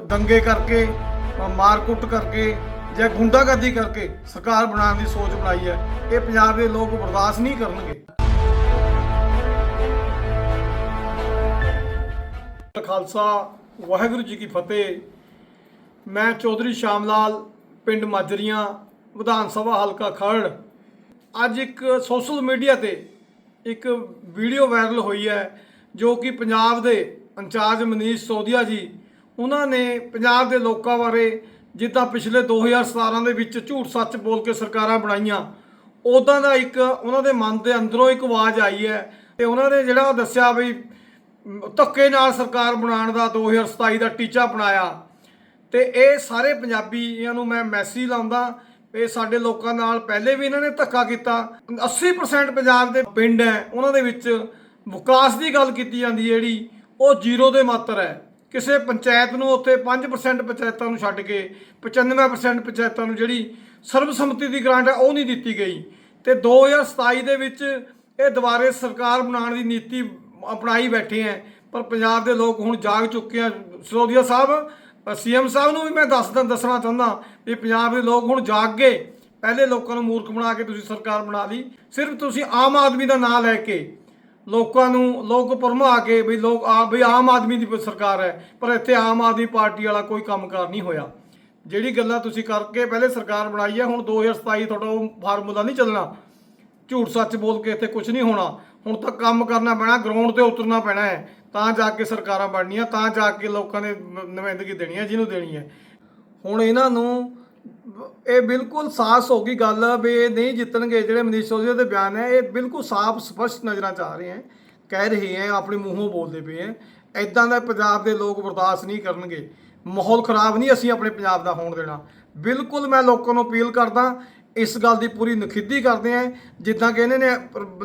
ਦੰਗੇ ਕਰਕੇ ਮਾਰਕੁੱਟ ਕਰਕੇ ਜਾਂ ਗੁੰਡਾਗਰਦੀ ਕਰਕੇ ਸਰਕਾਰ ਬਣਾਉਣ ਦੀ ਸੋਚ ਬਣਾਈ ਹੈ। ਇਹ ਪੰਜਾਬ ਦੇ ਲੋਕ ਬਰਦਾਸ਼ਤ ਨਹੀਂ ਕਰਨਗੇ। ਖਾਲਸਾ, ਵਾਹਿਗੁਰੂ ਜੀ ਕੀ ਫਤਿਹ। ਮੈਂ ਚੌਧਰੀ ਸ਼ਾਮ ਲਾਲ ਪਿੰਡ ਮਾਜਰੀਆਂ, ਵਿਧਾਨ ਸਭਾ ਹਲਕਾ ਖਰੜ। ਅੱਜ ਇੱਕ ਸੋਸ਼ਲ ਮੀਡੀਆ ਤੇ ਇੱਕ ਵੀਡੀਓ ਵਾਇਰਲ ਹੋਈ ਹੈ, ਜੋ ਕਿ ਪੰਜਾਬ ਦੇ ਇੰਚਾਰਜ ਮਨੀਸ਼ ਸੋਧੀਆ ਜੀ ਉਹਨਾਂ ਨੇ ਪੰਜਾਬ ਦੇ ਲੋਕਾਂ ਬਾਰੇ ਜਿੱਦਾਂ ਪਿਛਲੇ 2017 ਦੇ ਵਿੱਚ ਝੂਠ ਸੱਚ ਬੋਲ ਕੇ ਸਰਕਾਰਾਂ ਬਣਾਈਆਂ ਉਦਾਂ ਦਾ ਇੱਕ ਉਹਨਾਂ ਦੇ ਮਨ ਦੇ ਅੰਦਰੋਂ ਇੱਕ ਆਵਾਜ਼ ਆਈ ਹੈ ਤੇ ਉਹਨਾਂ ਨੇ ਜਿਹੜਾ ਦੱਸਿਆ ਵੀ ਧੱਕੇ ਨਾਲ ਸਰਕਾਰ ਬਣਾਉਣ ਦਾ 2027 ਦਾ ਟੀਚਾ ਬਣਾਇਆ। ਤੇ ਇਹ ਸਾਰੇ ਪੰਜਾਬੀਆਂ ਨੂੰ ਮੈਂ ਮੈਸੇਜ ਲਾਉਂਦਾ ਇਹ ਸਾਡੇ ਲੋਕਾਂ ਨਾਲ ਪਹਿਲੇ ਵੀ ਇਹਨਾਂ ਨੇ ਧੱਕਾ ਕੀਤਾ। 80% ਪੰਜਾਬ ਦੇ ਪਿੰਡ ਹੈ, ਉਹਨਾਂ ਦੇ ਵਿੱਚ ਵਿਕਾਸ ਦੀ ਗੱਲ ਕੀਤੀ ਜਾਂਦੀ ਹੈ ਜਿਹੜੀ, ਉਹ ਜ਼ੀਰੋ ਦੇ ਮਾਤਰ ਹੈ। ਕਿਸੇ ਪੰਚਾਇਤ ਨੂੰ ਉੱਥੇ 5% ਪੰਚਾਇਤਾਂ ਨੂੰ ਛੱਡ ਕੇ 95% ਪੰਚਾਇਤਾਂ ਨੂੰ ਜਿਹੜੀ ਸਰਬਸੰਮਤੀ ਦੀ ਗ੍ਰਾਂਟ ਹੈ ਉਹ ਨਹੀਂ ਦਿੱਤੀ ਗਈ। ਤੇ 2027 ਦੇ ਵਿੱਚ ਇਹ ਦੁਬਾਰੇ ਸਰਕਾਰ ਬਣਾਉਣ ਦੀ ਨੀਤੀ ਅਪਣਾਈ ਬੈਠੇ ਹੈ। ਪਰ ਪੰਜਾਬ ਦੇ ਲੋਕ ਹੁਣ ਜਾਗ ਚੁੱਕੇ ਆ। ਸਰੋਦੀਆ ਸਾਹਿਬ ਸੀਐਮ ਸਾਹਿਬ ਨੂੰ ਵੀ ਮੈਂ ਦੱਸਦਾ ਦੱਸਣਾ ਚਾਹੁੰਦਾ ਵੀ ਪੰਜਾਬ ਦੇ ਲੋਕ ਹੁਣ ਜਾਗ ਗਏ। ਪਹਿਲੇ ਲੋਕਾਂ ਨੂੰ ਮੂਰਖ ਬਣਾ ਕੇ ਤੁਸੀਂ ਸਰਕਾਰ ਬਣਾ ਲਈ। ਸਿਰਫ ਤੁਸੀਂ ਆਮ ਆਦਮੀ ਦਾ ਨਾਂ ਲੈ ਕੇ ਲੋਕਾਂ ਨੂੰ ਲੋਕ ਭਰਮਾ ਕੇ ਵੀ ਲੋਕ ਆ ਵੀ ਆਮ ਆਦਮੀ ਦੀ ਸਰਕਾਰ ਹੈ, ਪਰ ਇੱਥੇ ਆਮ ਆਦਮੀ ਪਾਰਟੀ ਵਾਲਾ ਕੋਈ ਕੰਮਕਾਰ ਨਹੀਂ ਹੋਇਆ। ਜਿਹੜੀ ਗੱਲਾਂ ਤੁਸੀਂ ਕਰਕੇ ਪਹਿਲੇ ਸਰਕਾਰ ਬਣਾਈ ਹੈ, ਹੁਣ 2027 ਤੁਹਾਡਾ ਉਹ ਫਾਰਮੂਲਾ ਨਹੀਂ ਚੱਲਣਾ। ਝੂਠ ਸੱਚ ਬੋਲ ਕੇ ਇੱਥੇ ਕੁਝ ਨਹੀਂ ਹੋਣਾ। ਹੁਣ ਤਾਂ ਕੰਮ ਕਰਨਾ ਪੈਣਾ ਗਰਾਊਂਡ ਤੇ ਉਤਰਨਾ ਪੈਣਾ ਹੈ, ਤਾਂ ਜਾ ਕੇ ਸਰਕਾਰਾਂ ਬਣਨੀਆਂ, ਤਾਂ ਜਾ ਕੇ ਲੋਕਾਂ ਨੇ, ਨੁਮਾਇੰਦਗੀ ਦੇਣੀ ਹੈ, ਜਿਹਨੂੰ ਦੇਣੀ ਹੈ। ਹੁਣ ਇਹਨਾਂ ਨੂੰ ਇਹ ਬਿਲਕੁਲ ਸਾਫ਼ ਹੋ ਗਈ ਗੱਲ ਵੀ ਇਹ ਨਹੀਂ ਜਿੱਤਣਗੇ ਜਿਹੜੇ ਮਨੀਸ਼ ਸੋਧੀਆ ਦੇ ਬਿਆਨ ਹੈ, ਇਹ ਬਿਲਕੁਲ ਸਾਫ਼ ਸਪਸ਼ਟ ਨਜ਼ਰਾਂ ਚ ਆ ਰਹੇ ਹੈ, ਕਹਿ ਰਹੇ ਹੈ, ਆਪਣੇ ਮੂੰਹੋਂ ਬੋਲਦੇ ਪਏ ਹੈ ਐਦਾਂ ਦਾ ਪੰਜਾਬ ਦੇ ਲੋਕ ਬਰਦਾਸ਼ਤ ਨਹੀਂ ਕਰਨਗੇ, ਮਾਹੌਲ ਖਰਾਬ ਨਹੀਂ ਅਸੀਂ ਆਪਣੇ ਪੰਜਾਬ ਦਾ ਹੋਣ ਦੇਣਾ, ਬਿਲਕੁਲ ਮੈਂ ਲੋਕਾਂ ਨੂੰ ਅਪੀਲ ਕਰਦਾ, ਇਸ ਗੱਲ ਦੀ ਪੂਰੀ ਨਖਿੱਧੀ ਕਰਦੇ ਆ ਜਿੱਦਾਂ ਕਿ ਇਹਨਾਂ ਨੇ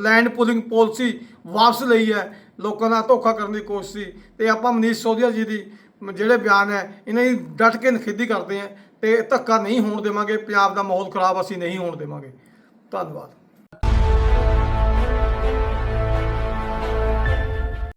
ਲੈਂਡ ਪੁਲਿੰਗ ਪਾਲਿਸੀ ਵਾਪਸ ਲਈ ਹੈ, ਲੋਕਾਂ ਦਾ ਧੋਖਾ ਕਰਨ ਦੀ ਕੋਸ਼ਿਸ਼ ਸੀ, ਤੇ ਆਪਾਂ ਮਨੀਸ਼ ਸੋਧੀਆ ਜੀ ਦੀ ਜਿਹੜੇ ਬਿਆਨ ਹੈ, ਇਹਨਾਂ ਦੀ ਡਟ ਕੇ ਨਖਿੱਧੀ ਕਰਦੇ ਆ ਤੇ ਧੱਕਾ ਨਹੀਂ ਹੋਣ ਦੇਵਾਂਗੇ, ਪੰਜਾਬ ਦਾ ਮਾਹੌਲ ਖਰਾਬ ਅਸੀਂ ਨਹੀਂ ਹੋਣ ਦੇਵਾਂਗੇ। ਧੰਨਵਾਦ।